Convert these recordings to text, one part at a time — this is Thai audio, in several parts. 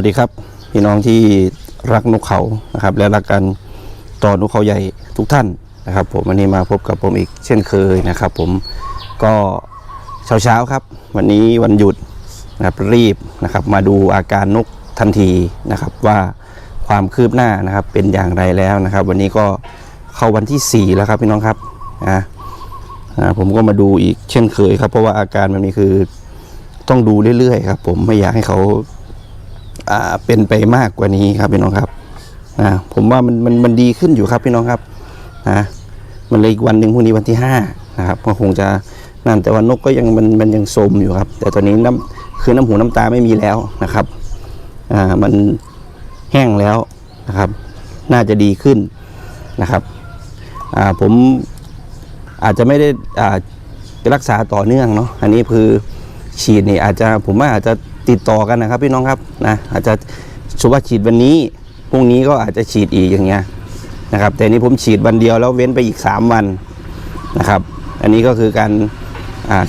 วัสดีครับพี่น้องที่รักนกเขานะครับ และรักกันต่อนกเขาใหญ่ทุกท่านนะครับ ผมวันนี้มาพบกับผมอีกเช่นเคยนะครับ ผมก็เช้าเช้าๆครับ วันนี้วันหยุดนะครับรีบนะครับ มาดูอาการนกทันทีนะครับ ว่าความคืบหน้านะครับเป็นอย่างไรแล้วนะครับ วันนี้ก็เข้าวันที่ 4 แล้วครับพี่น้องครับนะอ่าผมก็มาดูอีกเช่นเคยครับ เพราะว่าอาการมันนี้คือต้องดูเรื่อยๆครับ ผมไม่อยากให้เขา อ่าเป็นไปมากกว่านี้ครับพี่น้องครับนะผมว่ามันมันมันดีขึ้นอยู่ครับพี่น้องครับนะมันเลยอีกวันหนึ่งพรุ่งนี้วันที่ห้านะครับก็คงจะนั่นแต่ว่านกก็ยังมันมันยังโสมอยู่ครับ แต่ตอนนี้น้ำคือน้ำหูน้ำตาไม่มีแล้วนะครับอ่ามันแห้งแล้วนะครับ น่าจะดีขึ้นนะครับอ่าผมอาจจะไม่ได้อ่ารักษาต่อเนื่องเนาะอันนี้คือฉีดนี่อาจจะผมว่าอาจจะ ติดต่อกันนะครับพี่น้องครับนะอาจจะสมว่าฉีดวันนี้พรุ่งนี้ก็อาจจะฉีดอีกอย่างเงี้ยนะครับ แต่นี้ผมฉีดวันเดียวแล้วเว้นไปอีก 3 วันนะครับ อันนี้ก็คือการ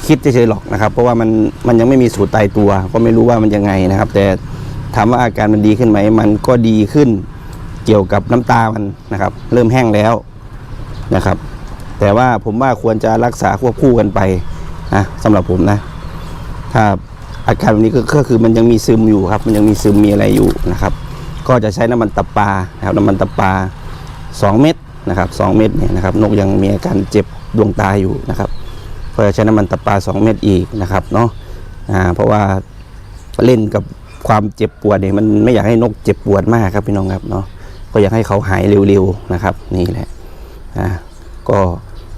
คิดเฉยๆหรอกนะครับ เพราะว่ามันมันยังไม่มีสูตรตายตัว ก็ไม่รู้ว่ามันยังไงนะครับ แต่ถามว่าอาการมันดีขึ้นไหมมันก็ดีขึ้นเกี่ยวกับน้ำตามันนะครับ เริ่มแห้งแล้วนะครับ แต่ว่าผมว่าควรจะรักษาควบคู่กันไปนะสำหรับผมนะถ้า อาการแบบนี้ก็คือมันยังมีซึมอยู่ครับ มันยังมีซึมมีอะไรอยู่นะครับ ก็จะใช้น้ำมันตับปลานะครับน้ำมันตับปลา2 เม็ดนะครับ2เม็ดเนี่ยนะครับนกยังมีอาการเจ็บดวงตาอยู่นะครับก็จะใช้น้ำมันตับปลา 2 เม็ดอีกนะครับเนาะอ่าเพราะว่าเล่นกับความเจ็บปวดเนี่ยมันไม่อยากให้นกเจ็บปวดมากครับพี่น้องครับเนาะก็อยากให้เขาหายเร็วๆนะครับนี่แหละอ่าก็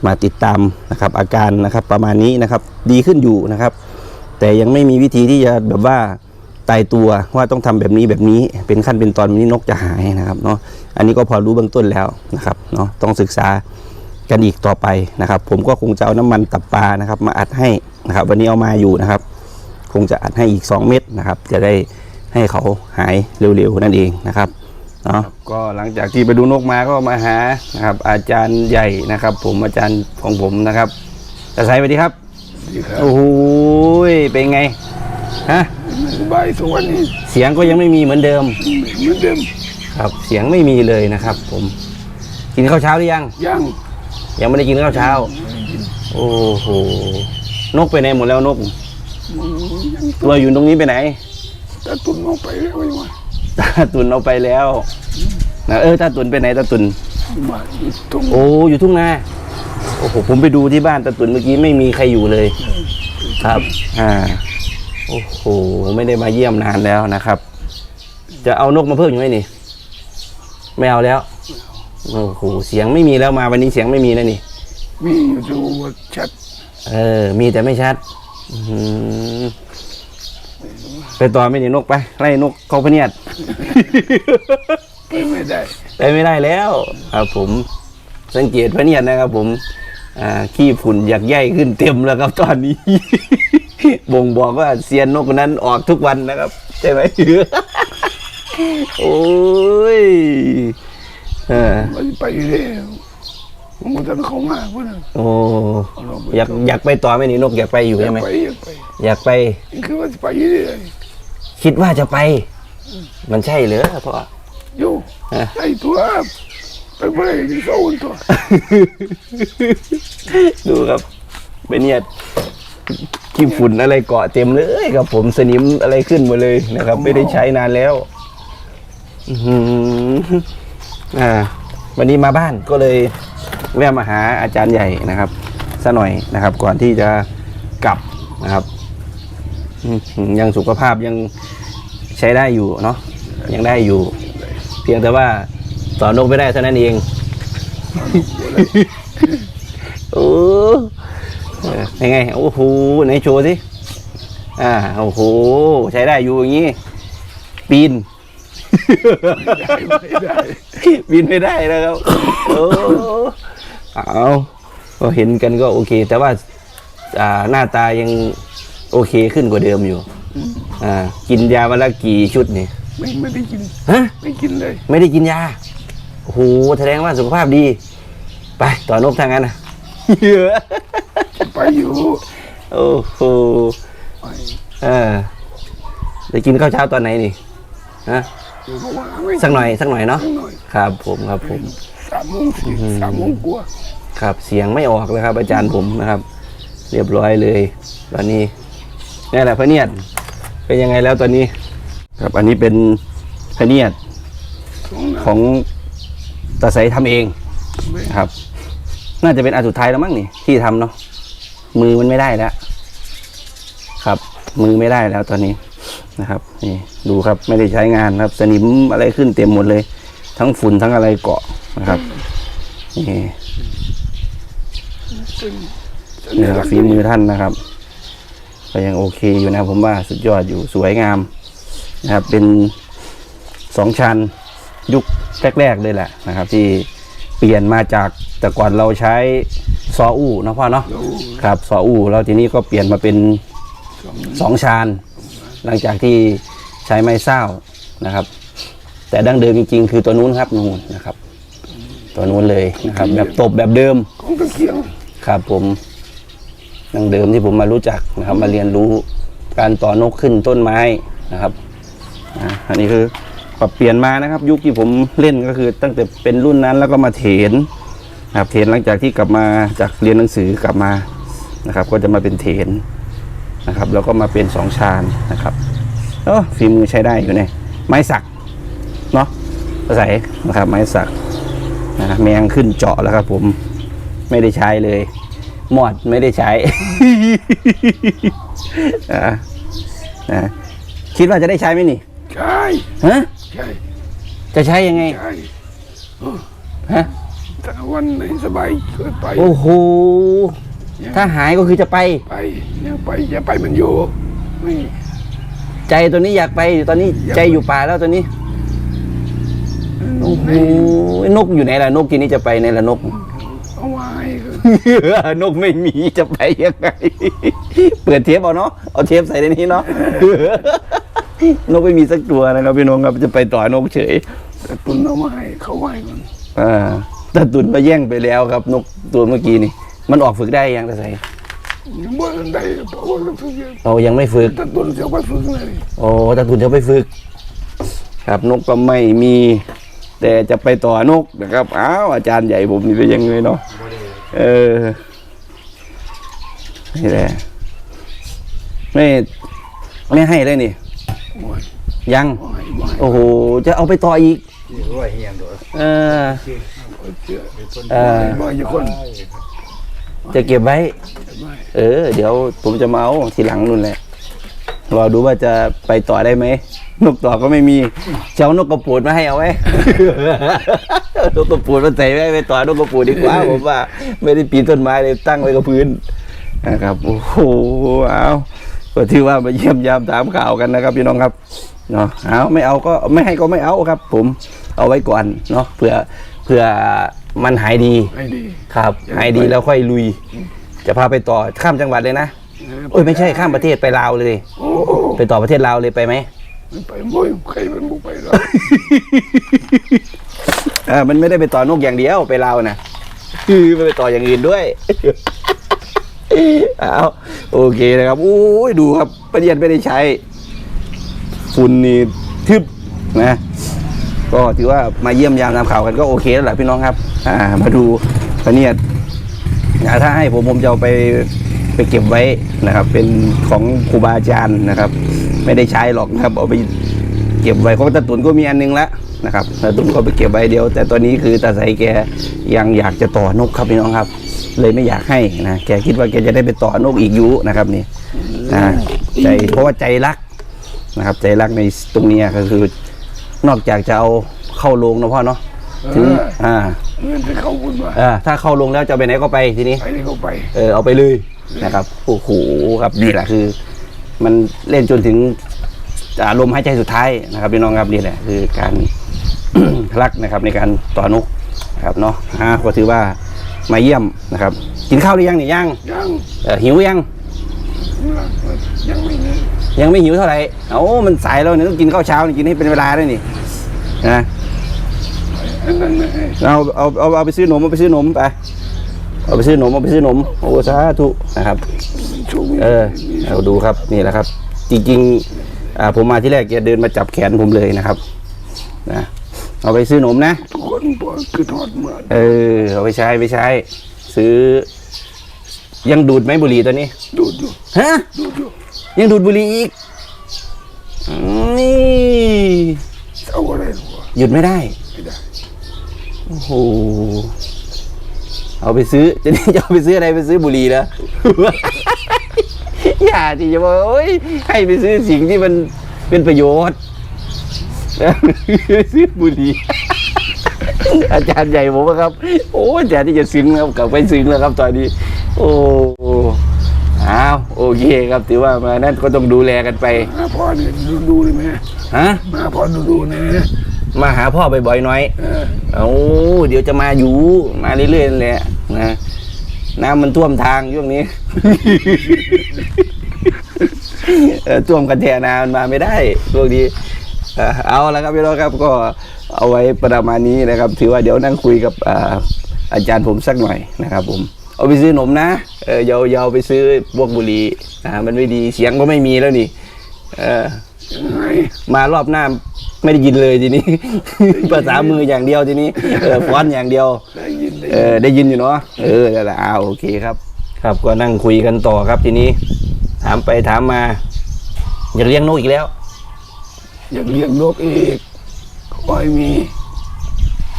มาติดตามนะครับอาการนะครับประมาณนี้นะครับดีขึ้นอยู่นะครับ แต่ยังไม่มีวิธีที่จะแบบว่าตายตัวว่าต้องทำแบบนี้แบบนี้เป็นขั้นเป็นตอนนี้นกจะหายนะครับเนาะอันนี้ก็พอรู้เบื้องต้นแล้วนะครับเนาะต้องศึกษากันอีกต่อไปนะครับ ผมก็คงจะเอาน้ำมันตับปลานะครับ มาอัดให้นะครับ วันนี้เอามาอยู่นะครับ คงจะอัดให้อีก 2 เม็ดนะครับ จะได้ให้เขาหายเร็วๆนั่นเองนะครับเนาะก็หลังจากที่ไปดูนกมาก็มาหานะครับ อาจารย์ใหญ่นะครับ ผมอาจารย์ของผมนะครับตาไซสวัสดีครับ ดีครับโอ้โหเป็นไงฮะสบายทุกวันนี้เสียงก็ยังไม่มีเหมือนเดิม เหมือนเดิมครับเสียงไม่มีเลยนะครับ ผม กินข้าวเช้าหรือยัง ยังยังไม่ได้กินข้าวเช้า โอ้โหนกไปไหนหมดแล้วนกตัวอยู่ตรงนี้ไปไหนตาตุนออกไปแล้วยังไงตาตุนเอาไปแล้วนะเออตาตุนไปไหนตาตุนมาตรงโอ้อยู่ทุ่งนา โอ้โหผมไปดูที่บ้านตาตุนเมื่อกี้ไม่มีใครอยู่เลย ครับ อ่า โอ้โหไม่ได้มาเยี่ยมนานแล้วนะครับ จะเอานกมาเพิ่มอยู่ไหมนี่ไม่เอาแล้วโอ้โหเสียงไม่มีแล้วมาวันนี้เสียงไม่มีแล้วนี่ มีอยู่ดูว่าชัดเออ มีแต่ไม่ชัดอื้อหือไปต่อไม่หนีนกไปไล่นกเขาพะเนียด ไปไม่ได้ ไปไม่ได้แล้วครับผมสังเกตพะเนียดนะครับผมอ่า ขี้ฝุ่นอยากใหญ่ขึ้นเต็มแล้วครับตอนนี้ บ่งบอกว่าเซียนนกคนนั้นออกทุกวันนะครับ ใช่ไหมโอ้ยเออมันไปเร็วมันจะเข้ามาพวกนั้นโอ้อยากอยากไปต่อไหมนี่นกอยากไปอยู่อยาใช่กไหมไปอยากไปอยากไปคือว่าจะไปเรื่อยคิดว่าจะไป มันใช่เหรอพ่ออยู่ฮะไอ้ตัว ไปไปที่โซนตัวดูครับเป็นเนี่ยขี้ฝุ่นอะไรเกาะเต็มเลยครับผมสนิมอะไรขึ้นหมดเลยนะครับ ไม่ได้ใช้นานแล้วอื้อหืออ่า วันนี้มาบ้านก็เลยแวะมาหาอาจารย์ใหญ่นะครับซะหน่อยนะครับ ก่อนที่จะกลับนะครับอื้อหือยังสุขภาพยังใช้ได้อยู่เนาะยังได้อยู่ เพียงแต่ว่า ต่อนกไม่ได้เท่านั้นเองโอ้เออยังไงโอ้โหไหนโชว์สิอ่าโอ้โหใช้ได้อยู่อย่างนี้ ปีนไม่ได้บินไม่ได้นะครับโอ้เอาก็เห็นกันก็โอเค แต่ว่าอ่าหน้าตายังโอเคขึ้นกว่าเดิมอยู่ อ่า กินยาวันละกี่ชุดนี่ไม่ไม่ได้กินฮะไม่กินเลย ไม่ได้กินยา โอ้โหแสดงว่าสุขภาพดี ไปต่อนบทางนั้นนะไปอยู่โอ้โหไปเออจะกินข้าวเช้าตอนไหนนี่ฮะอยู่เขาว่าไม่สักหน่อยสักหน่อยเนาะสักหน่อยครับผมครับผมสามโมงสี่สามโมงกว่าครับเสียงไม่ออกเลยครับ อาจารย์ผมนะครับ เรียบร้อยเลย ตอนนี้นี่แหละพระเนียดเป็นยังไงแล้วตอนนี้ ครับอันนี้เป็นพระเนียดสองนาของ ตาใสทำเองครับ น่าจะเป็นอันสุดท้ายแล้วมั้งนี่ที่ทำเนาะมือมันไม่ได้แล้วครับ มือไม่ได้แล้วตอนนี้นะครับ นี่ดูครับไม่ได้ใช้งานครับ สนิมอะไรขึ้นเต็มหมดเลย ทั้งฝุ่นทั้งอะไรเกาะนะครับนี่นนี่ครับฝีมือท่านนะครับก็ยังโอเคอยู่นะผมว่าสุดยอดอยู่สวยงามนะครับ เป็นสองชั้น ยุคแรกๆเลยแหละนะครับ ที่เปลี่ยนมาจากแต่ก่อนเราใช้ซออู้เนะพ่อเนาะครับซออู้แล้วทีนี้ก็เปลี่ยนมาเป็นสองชานหลังจากที่ใช้ไม้เศร้านะครับ แต่ดั้งเดิมจริงๆคือตัวนู้นครับนู่นนะครับ ตัวนู้นเลยนะครับ แบบตบแบบเดิมของตะเกียงครับผมดั้งเดิมที่ผมมารู้จักนะครับ มาเรียนรู้การต่อนกขึ้นต้นไม้นะครับอันนี้คือ ปรับเปลี่ยนมานะครับ ยุคที่ผมเล่นก็คือ ตั้งแต่เป็นรุ่นนั้นแล้วก็มาเถนนะครับเถนหลังจากที่กลับมาจากเรียนหนังสือกลับมานะครับ ก็จะมาเป็นเถนนะครับ แล้วก็มาเป็นสองชานนะครับเออฝีมือใช้ได้อยู่เนี่ยไม้สักเนาะภาษานะครับ ไม้สักนะแมงขึ้นเจาะแล้วครับ ผมไม่ได้ใช้เลยหมอดไม่ได้ใช้อ่านะคิดว่าจะได้ใช้ไหมนี่ ใช่ฮะ ใช่จะใช้ยังไงใช่ฮะถ้าวันไหนสบายก็ไปโอ้โหถ้าหายก็คือจะไป ไปเนี่ยไปอย่าไปมันอยู่ไม่ใจตัวนี้อยากไปตอนนี้ใจอยู่ป่าแล้วตอนนี้โอ้โหนกอยู่ไหนล่ะนกทีนี้จะไปไหนล่ะนกเอาไว้ก็นกไม่มีจะไปยังไง เปิดเทปเอาเนาะเอาเทปใส่ในนี้เนาะ นกไม่มีสักตัวนะครับพี่น้องครับจะไปต่อนกเฉยแต่ตุนเอามาให้เขาไว้ก่อนอ่าตาตุนมาแย่งไปแล้วครับ นกตัวเมื่อกี้นี่ มันออกฝึกได้ยังตาใสยังบ่ทันได้เพราะว่าเราฝึกอยู่เรายังไม่ฝึกแต่ตุนจะไปฝึกเลยโอ้ตาตุนจะไปฝึก ครับนกก็ไม่มี แต่จะไปต่อนกนะครับอ้าวอาจารย์ใหญ่ผมนี่เป็นยังไงเนาะเออนี่แหละไม่ไม่ให้เลยนี่โอ้ ยยังบ่ให้บ่ให้โอ้โห จะเอาไปต่ออีกร้อยเฮียนโดดเออเชื่อเออบ่ให้คน จะเก็บไว้ไม่เออ เดี๋ยวผมจะมาเอาทีหลังนู่นแหละรอดูว่าจะไปต่อได้ไหม นกต่อก็ไม่มีจะเอานกกระปูดมาให้เอาไว้ นกกระปูดมาใส่ไว้ไปต่อนกกระปูดดีกว่าผมว่า ไม่ได้ปีนต้นไม้เลยตั้งไว้กับพื้นนะครับ โอ้โห เอา ก็ถือว่ามาเยี่ยมยามถามข่าวกันนะครับพี่น้องครับเนาะเอาไม่เอาก็ไม่ให้ก็ไม่เอาครับ ผมเอาไว้ก่อนเนาะเผื่อเผื่อมันหายดีให้ดีครับหายดีแล้วค่อยลุย จะพาไปต่อข้ามจังหวัดเลยนะโอ้ยไม่ใช่ข้ามประเทศไปลาวเลย โอ้โหไปต่อประเทศลาวเลยไปไหมไม่ไปบ่อยใครมันบ่ไปหรอกอ่ามันไม่ได้ไปต่อนกอย่างเดียวไปลาวนะคือมันไปต่ออย่างอื่นด้วย เอาโอเคนะครับโอ้ยดูครับประเดียนไม่ได้ใช้ฝุ่นนี่ทึบนะก็ถือว่ามาเยี่ยมยามตามข่าวกันก็โอเคแล้วแหละพี่น้องครับ อ่า มาดูประเนียดอ่าถ้าให้ผมผมจะเอาไปไปเก็บไว้นะครับ เป็นของครูบาอาจารย์นะครับ ไม่ได้ใช้หรอกนะครับเอาไป เก็บไว้ของตาตุนก็มีอันนึงแล้วนะครับตาตุนก็ไปเก็บไว้เดียว แต่ตอนนี้คือตาใสแกยังอยากจะต่อนกครับพี่น้องครับ เลยไม่อยากให้นะแกคิดว่าแกจะได้ไปต่อนกอีกอยุนะครับนี่นะใจเพราะว่าใจรักนะครับ ใจรักในตรงเนี้ยก็คือนอกจากจะเอาเข้าโรงนะพ่อเนาะถึงอ่าเงินที่เขาพูดว่าเออถ้าเข้าโรงแล้วจะไปไหนก็ไปทีนี้ไปนี่เขาไป เออเอาไปเลยนะครับโอ้โหครับนี่แหละคือ มันเล่นจนถึง อารมณ์หายใจสุดท้ายนะครับพี่น้องครับนี่แหละคือการรักนะครับในการต่อนกนะครับเนาะอ่าก็ถือว่ามาเยี่ยมนะครับ กินข้าวหรือยังเนี่ยยังยังเอ่อหิวยังยังไม่มียังไม่หิวเท่าไหร่เอ้ามันสายแล้วเนี่ยต้องกินข้าวเช้านี่กินให้เป็นเวลาด้วยนี่นะอันนั้นไม่ให้เอาเอาเอาเอาไปซื้อนมเอาไปซื้อนมไปเอาไปซื้อนมเอาไปซื้อนมโอ้สาธุนะครับช่วงนี้เออเอาดูครับนี่แหละครับ จริงๆอ่า ผมมาที่แรกแกเดินมาจับแขนผมเลยนะครับนะเอาไปซื้อหนมนะทุกคนบอกคือทอดเหมือนเออเอาไปใช้ไปใช้ ซื้อ ยังดูดไหมบุหรี่ตัวนี้ ดูดอยู่ฮะดูดอยู่ยังดูดบุหรี่อีกอืมนี่เอาอะไรหรอวะหยุดไม่ได้ไม่ได้โอ้โหเอาไปซื้อจะนี่จะเอาไปซื้ออะไรไปซื้อบุหรี่แล้ว อย่าที่จะบอกโอ้ยให้ไปซื้อสิ่งที่มันเป็นประโยชน์ซื้อบุหรี่อาจารย์ใหญ่ผมอะครับ โอ้อาจารย์ที่จะซึ้งแล้วกลับไปซึ้งแล้วครับตอนนี้ โอ้อ้าวโอเคครับถือว่ามานั่นก็ต้องดูแลกันไปมาพ่อเนี่ยดูดูเลยไหมฮะมาพ่อดูดูเนี่ยมาหาพ่อบ่อยๆหน้อยเออเอาเดี๋ยวจะมาอยู่มาเรื่อยๆนั่นแหละนะน้ำมันท่วมทางช่วงนี้ เออท่วมกันแทนามันมาไม่ได้พวกนี้เอ่อเอาละครับพี่น้องครับก็เอาไว้ประมาณนี้นะครับ ถือว่าเดี๋ยวนั่งคุยกับอ่าอาจารย์ผมสักหน่อยนะครับ ผม เอาไปซื้อหนมนะเอออยาอยาเอาไปซื้อพวกบุหรี่นะมันไม่ดีเสียงก็ไม่มีแล้วนี่ เออมารอบหน้าไม่ได้ยินเลยทีนี้ ภาษามืออย่างเดียวทีนี้เออฟ้อนอย่างเดียว ได้ยินได้เอยินอได้ยินอยู่เนาะเออนั่นแหละอ้าโอเคครับ ครับก็นั่งคุยกันต่อครับทีนี้ ถามไปถามมา อยากเลี้ยงนกอีกแล้ว อยากเลี้ยงนกอีกขอให้มี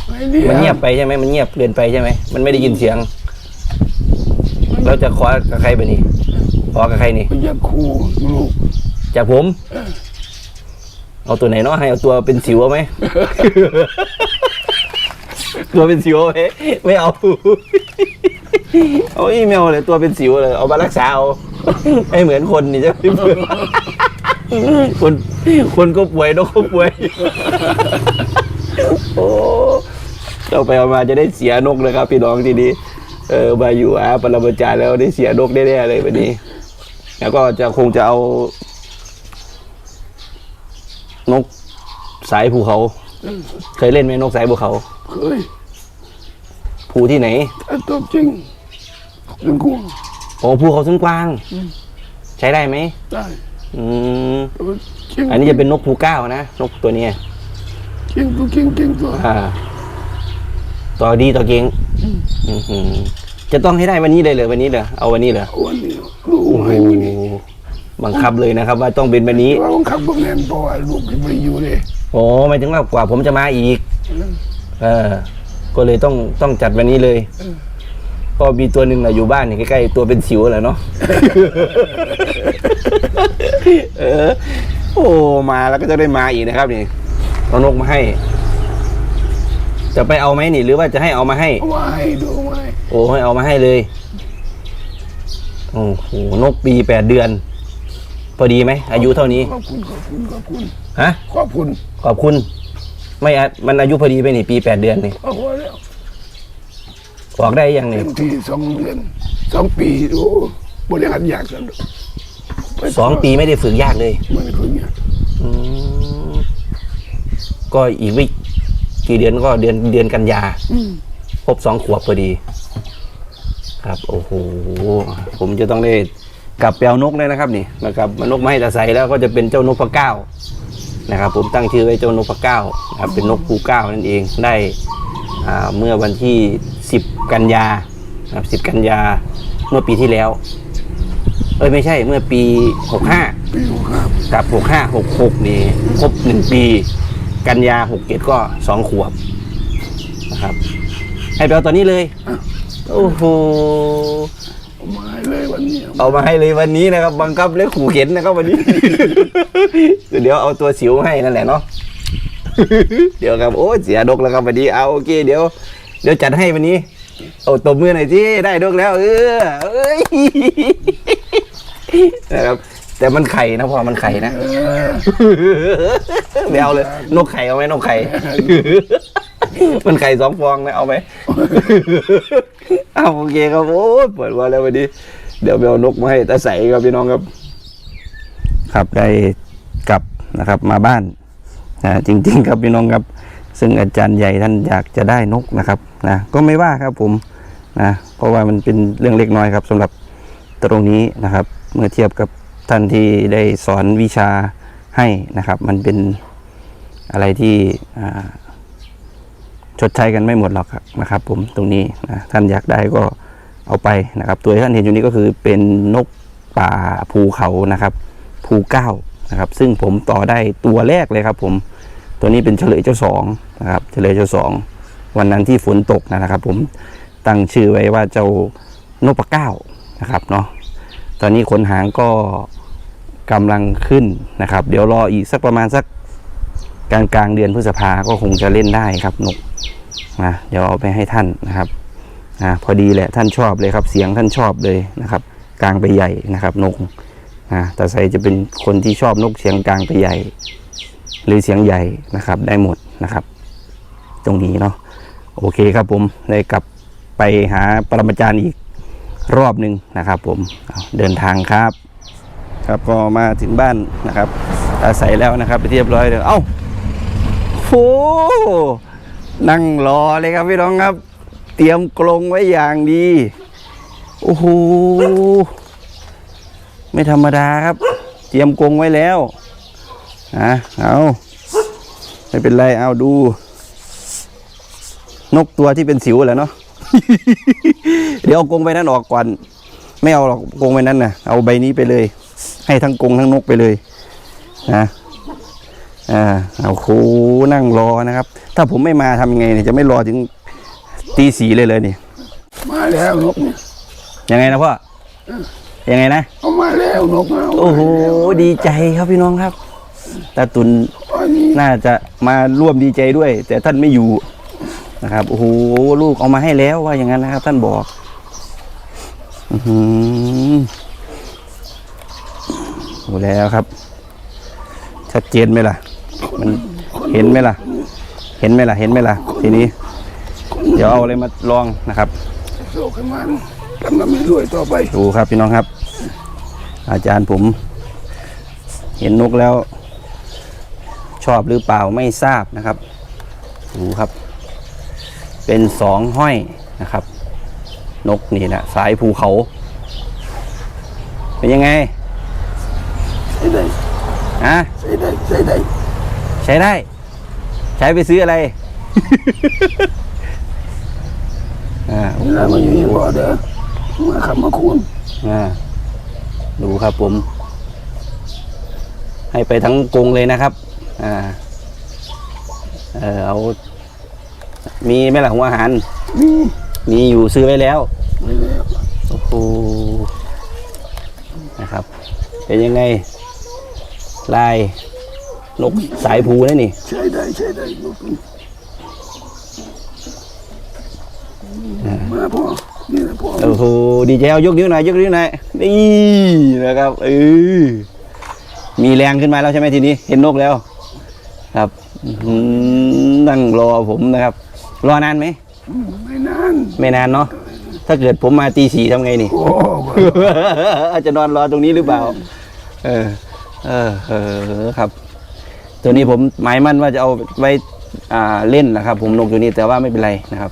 ไม่เลี้ยงมันเงียบไปใช่ไหมมันเงียบเกินไปใช่ไหมมันไม่ได้ยินเสียง เราจะขอกับใครไปนี่ขอกับใครนี่มันอยากคู่ลูกจากผม เอาตัวไหนเนาะให้เอาตัวเป็นสิวเอาไหมตัวเป็นสิวไหมไม่เอา เอาอีเมลเลยตัวเป็นสิวเลย เอามารักษาเอาไม่เหมือนคนนี่ใช่ไหมคนคนก็ป่วยนกก็ป่วย โอ้เอาไปเอามาจะได้เสียนกเลยครับ พี่น้องทีนี้เออมาอยู่อาปรมาจารย์แล้วได้เสียนกแน่ๆเลยวันนี้ แล้วก็จะคงจะเอา นกสายภูเขา เคยเล่นไหมนกสายภูเขา เคย ภูที่ไหนแต่ตัวจริง เป็นกวงโอ้ภูเขาซึ่งกวาง ใช้ได้ไหมได้อืมตัวจริงอันนี้จะเป็นนกภูเก้านะนกตัวเนี้ยจริงตัวจริงจริงตัวอ่า ต่อดีต่อเก่งอื้อหือจะต้องให้ได้วันนี้เลยเหรอวันนี้เหรอเอาวันนี้เหรอวันนี้ลูกโอ้โหให้วันนี้บังคับเลยนะครับ ว่าต้องเป็นวันนี้เราขับรถแมนเพราะว่าลูกที่ไปอยู่เลยโอ้หมายถึงว่ากว่าผมจะมาอีก เออ ก็เลยต้องต้องจัดวันนี้เลย ก็มีตัวหนึ่งอะอยู่บ้านนี่ใกล้ๆตัวเป็นสิวแหละเนาะ เออ โอ้มาแล้วก็จะได้มาอีกนะครับนี่เอานกมาให้ จะไปเอาไหมนี่หรือว่าจะให้เอามาให้เอาไว้ดูไว้โอ้ให้เอามาให้เลย โอ้โหนกปีแปดเดือน พอดีไหมอายุเท่านี้ ขอบคุณขอบคุณขอบคุณฮะ ขอบคุณขอบคุณ ไม่อะมันอายุพอดีไปนี่ปีแปดเดือนนี่เอาไว้แล้ว ออกได้ยังนี่เต็มที่สองเดือนสองปีโอ้บริหารยากสันสองปีไม่ได้ฝึกยากเลยไม่ได้ฝึกเนี่ยอืมก็อีกไม่กี่เดือนก็เดือนเดือนกันยาอืมครบสองขวบพอดี ครับ โอ้โหผมจะต้องได้กลับแปลวนกเลยนะครับ นี่นะครับมันนกมาให้ตาใสแล้วก็จะเป็นเจ้านกพะเก้านะครับ ผมตั้งชื่อไว้เจ้านกพะเก้านะครับเป็นนกภูเก้านั่นเองได้อ่า เมื่อวันที่สิบกันยานะครับสิบกันยาเมื่อปีที่แล้ว เอ้ยไม่ใช่เมื่อปีหกห้าปีหกครับกับหกห้าหกหกนี่ครบหนึ่งปี กันยาหกเจ็ดก็สองขวบนะครับ ให้ไปเอาตอนนี้เลย โอ้โหเอามาให้เลยวันนี้เอามาให้เลยวันนี้นะครับ บังคับและขู่เข็นนะครับวันนี้ เดี๋ยวเอาตัวสิวให้นั่นแหละเนาะ เดี๋ยวครับโอ้เสียดกแล้วครับวันนี้เอาโอเคเดี๋ยว เดี๋ยวจัดให้วันนี้เอาตบมือหน่อยที่ได้ดกแล้ว เออเอ้ยนะครับแต่มันไข่นะพ่อมันไข่นะเออไม่เอาเลย นกไข่เอาไหมนกไข่ มันไข่สองฟองนะเอาไหมเอาโอเคครับโอ้เปิดวันแล้ววันนี้ เดี๋ยวไปเอานกมาให้ตาใสครับพี่น้องครับ ครับได้กลับนะครับมาบ้าน นะจริงๆครับพี่น้องครับซึ่งอาจารย์ใหญ่ท่านอยากจะได้นกนะครับนะก็ไม่ว่าครับผมนะเพราะว่ามันเป็นเรื่องเล็กน้อยครับสำหรับตรงนี้นะครับ เมื่อเทียบกับท่านที่ได้สอนวิชาให้นะครับ มันเป็นอะไรที่ชดใช้กันไม่หมดหรอกนะครับ ผมตรงนี้นะท่านอยากได้ก็เอาไปนะครับ ตัวที่ท่านเห็นอยู่นี้ก็คือเป็นนกป่าภูเขานะครับ ภูเก้านะครับ ซึ่งผมต่อได้ตัวแรกเลยครับผม ตัวนี้เป็นเฉลยเจ้าสองนะครับเฉลยเจ้าสองวันนั้นที่ฝนตกนะครับ ผมตั้งชื่อไว้ว่าเจ้านกปะเก้านะครับเนาะตอนนี้ขนหางก็กำลังขึ้นนะครับ เดี๋ยวรออีกสักประมาณสักกลางกลางเดือนพฤษภาก็คงจะเล่นได้ครับนกนะเดี๋ยวเอาไปให้ท่านนะครับนะพอดีแหละท่านชอบเลยครับ เสียงท่านชอบเลยนะครับ กลางไปใหญ่นะครับ นกอ่าแต่ใส่จะเป็นคนที่ชอบนกเสียงกลางไปใหญ่ หรือเสียงใหญ่นะครับ ได้หมดนะครับ ตรงนี้เนาะโอเคครับผมได้กลับไปหาปรมาจารย์อีกรอบหนึ่งนะครับ ผมเเดินทางครับ ครับก็มาถึงบ้านนะครับ อาศัยแล้วนะครับไปเรียบร้อยเลยเอ้าโหนั่งรอเลยครับพี่น้องครับ เตรียมกรงไว้อย่างดีโอ้โหไม่ธรรมดาครับ เตรียมกรงไว้แล้ว นะเอาไม่เป็นไรเอาดู นกตัวที่เป็นสิวแหละเนาะเดี๋ยวเอากรงใบนั้นออกก่อน ไม่เอาหรอกกรงใบนั้นนะเอาใบนี้ไปเลย ให้ทั้งกรงทั้งนกไปเลยนะอ่าเอาครูนั่งรอนะครับ ถ้าผมไม่มาทำยังไงเนี่ยจะไม่รอถึงตีสีเลยเลยนี่มาแล้วนกเนี่ยยังไงนะพ่อยังไงนะ เอามาแล้วนกมาโอ้โหดีใจครับพี่น้องครับ ตาตุนอันนี้น่าจะมาร่วมดีใจด้วย แต่ท่านไม่อยู่นะครับโอ้โหลูกเอามาให้แล้วว่าอย่างนั้นนะครับ ท่านบอกอือหือดูแล้วครับ ชัดเจนไหมล่ะ มันเห็นไหมล่ะ เห็นไหมล่ะ เห็นไหมล่ะ ทีนี้ เดี๋ยวเอาอะไรมาลองนะครับโศกให้มันทำมันไม่รวยต่อไป ดูครับพี่น้องครับ อาจารย์ผม เห็นนกแล้ว ชอบหรือเปล่าไม่ทราบนะครับดูครับ เป็นสองห้อยนะครับ นกนี่แหละสายภูเขา เป็นยังไงใช้ได้ฮะใช้ได้ใช้ได้ ใช้ได้ ใช้ไปซื้ออะไรอ่าเวลามาอยู่ยังบ่เด้อมาขับมาคูณอ่าดูครับผม ให้ไปทั้งกรงเลยนะครับ อ่า เออเอา มีไหมล่ะหัวอาหารนี่มีอยู่ซื้อไว้แล้ว ไม่แล้วโอ้โห นะครับ เป็นยังไง ลาย นกสายภูนี่นี่ ใช้ได้ใช้ได้นกนี่มาพ่อนี่แหละพ่อโอ้โห ดีใจเอายกนิ้วหน่อยยกนิ้วหน่อย นี่นะครับเออมีแรงขึ้นมาแล้วใช่ไหมทีนี้ เห็นนกแล้วครับ อื้อหือนั่งรอผมนะครับ รอนานไหมอืมไม่นานไม่นานเนาะ ถ้าเกิดผมมาตีสี่ทำไงนี่ โอ้ อาจจะนอนรอตรงนี้หรือเปล่า เออ เออ เออ ครับ ตัวนี้ผมหมายมั่นว่าจะเอาไว้อ่าเล่นนะครับ ผมนกตัวนี้แต่ว่าไม่เป็นไรนะครับ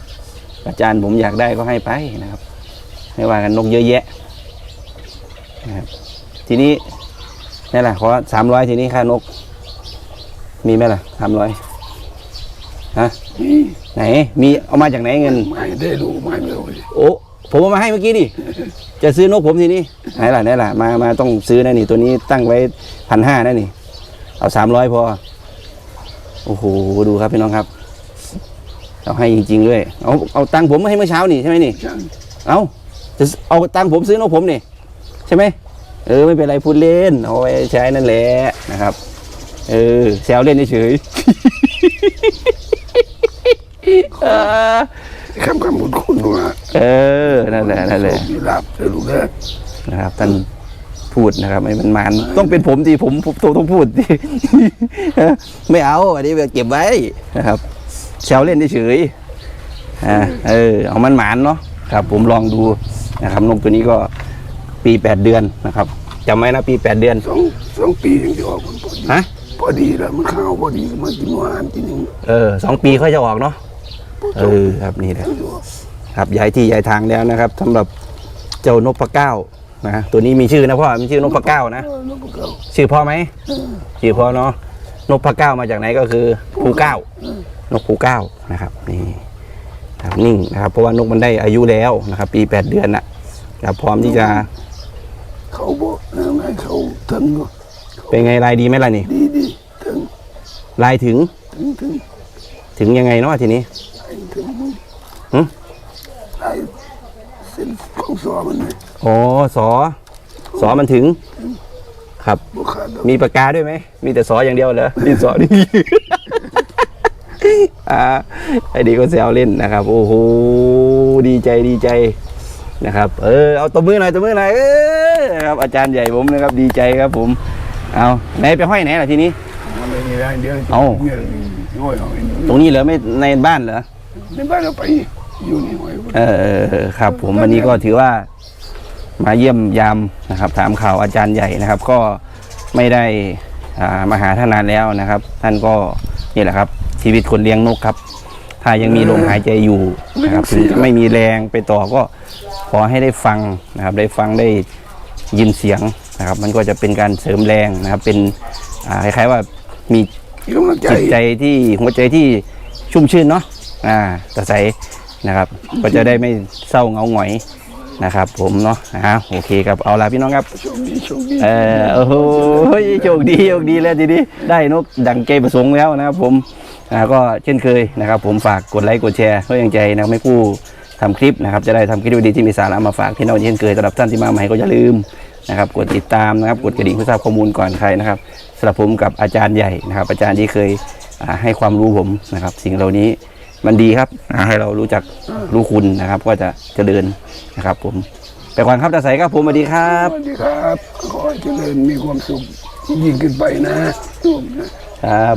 อาจารย์ผมอยากได้ก็ให้ไปนะครับไม่ว่ากันนกเยอะแยะนะครับทีนี้นี่แหละขอสามร้อยทีนี้ค่านก มีไหมล่ะสามร้อยฮะนี่ไหน มีเอามาจากไหนเงิน ไม่ได้ดูไม่ไม่รู้โอ้ผมเอามาให้เมื่อกี้ดิจะซื้อนกผมทีนี้ไหนล่ะไหนล่ะมามาต้องซื้อนะนี่ ตัวนี้ตั้งไว้พันห้านะนี่ เอาสามร้อยพอ โอ้โหดูครับพี่น้องครับเอาให้จริงๆด้วยเอาเอาตังค์ผมมาให้เมื่อเช้านี่ใช่ไหมนี่ช่างเอาจะเอาตังค์ผมซื้อนกผมนี่ใช่ไหมเออไม่เป็นไรพูดเล่นเอาไว้ใช้นั่นแหละนะครับ เออแซวเล่นเฉยๆเออคำคำบุญคุณว่าเออนั่นแหละนั่นแหละมีลาบเด้อลูกเด้อนะครับท่านพูดนะครับไม่มันมันต้องเป็นผมที่ผมผมต้องต้องพูดที่ไม่เอาอันนี้เก็บไว้นะครับแซวเล่นเฉยๆอ่าเออเอามันหมานเนาะครับ ผมลองดูนะครับนกตัวนี้ก็ปีแปดเดือนนะครับจำไว้นะปีแปดเดือนสองสองปีถึงจะออกมันพอดีฮะ พอดีแล้วมันข้าวพอดีมากินหวานกินหนึ่งเออสองปีค่อยจะออกเนาะเออครับนี่แหละครับย้ายที่ย้ายทางแล้วนะครับสำหรับเจ้านพเก้านะตัวนี้มีชื่อนะพ่อมีชื่อนกพะเก้านะเออนกเขาชื่อพ่อไหมชื่อพ่อเนาะนกพะเก้ามาจากไหนก็คือภูเก้านกภูเก้านะครับนี่ครับนิ่งนะครับเพราะว่านกมันได้อายุแล้วนะครับ ปีแปดเดือนน่ะครับพร้อมที่จะเขาบอกนะแม่เขาถึงก็ เป็นไงลายดีไหมล่ะนี่ ดีดีถึงลายถึง ถึงถึงถึงยังไงเนาะทีนี้ไอ้ถึงมึงหึไอ้เส้นของสอมันเนี่ยอ๋อสอสอมันถึง ครับ บุขาดดอกมีปากกาด้วยไหม มีแต่สออย่างเดียวเหรอดินสอนี่ อ่าไอ้ดีก็แซวเล่นนะครับ โอ้โห ดีใจดีใจนะครับ เออ เอาตัวมือหน่อยตัวมือหน่อย เออนะครับ อาจารย์ใหญ่ผมนะครับ ดีใจครับผม เอาไหนไปห้อยไหนล่ะทีนี้มันไม่มีอะไรเดียวเอ้าเนี่ยห้อยเอาไอ้นี่ตรงนี้เหรอไม่ในบ้านเหรอในบ้านเราไปอยู่นี่ห้อยเออเออเออครับผมวันนี้ก็ถือว่ามาเยี่ยมยามนะครับ ถามข่าวอาจารย์ใหญ่นะครับ ก็ไม่ได้อ่ามาหาท่านนานแล้วนะครับ ท่านก็นี่แหละครับ ชีวิตคนเลี้ยงนกครับ ถ้ายังมีลมหายใจอยู่นะครับถึงจะไม่มีแรงไปต่อก็ขอให้ได้ฟังนะครับ ได้ฟังได้ยินเสียง นะครับ มันก็จะเป็นการเสริมแรงนะครับ เป็นอ่าคล้ายๆว่ามีมีกำลังใจจิตใจที่หัวใจที่ชุ่มชื่นเนาะอ่าตะใสนะครับ ก็จะได้ไม่เศร้าเหงาหงอยนะครับ ผมเนาะอ่าโอเคครับเอาละพี่น้องครับโชคดีโชคดีเออโอ้โหโชคดีโชคดีแล้วทีนี้ได้นกดังใจประสงค์แล้วนะครับ ผมอ่าก็เช่นเคยนะครับ ผมฝากกดไลค์กดแชร์เพื่อยังใจนะครับไม่ผู้ทำคลิปนะครับ จะได้ทำคลิปดีๆที่มีสาระมาฝากพี่น้องเช่นเคยสำหรับท่านที่มาใหม่ก็อย่าลืม นะครับกดติดตามนะครับกดกระดิ่งเพื่อทราบข้อมูลก่อนใครนะครับสำหรับผมกับอาจารย์ใหญ่นะครับ อาจารย์ที่เคยให้ความรู้ผมนะครับ สิ่งเหล่านี้มันดีครับให้เรารู้จักรู้คุณนะครับ ก็จะเจริญนะครับ ผมไปก่อนครับตาใสครับผมสวัสดีครับสวัสดีครับ ขอเจริญมีความสุขยิ่งขึ้นไปนะลูกนะครับ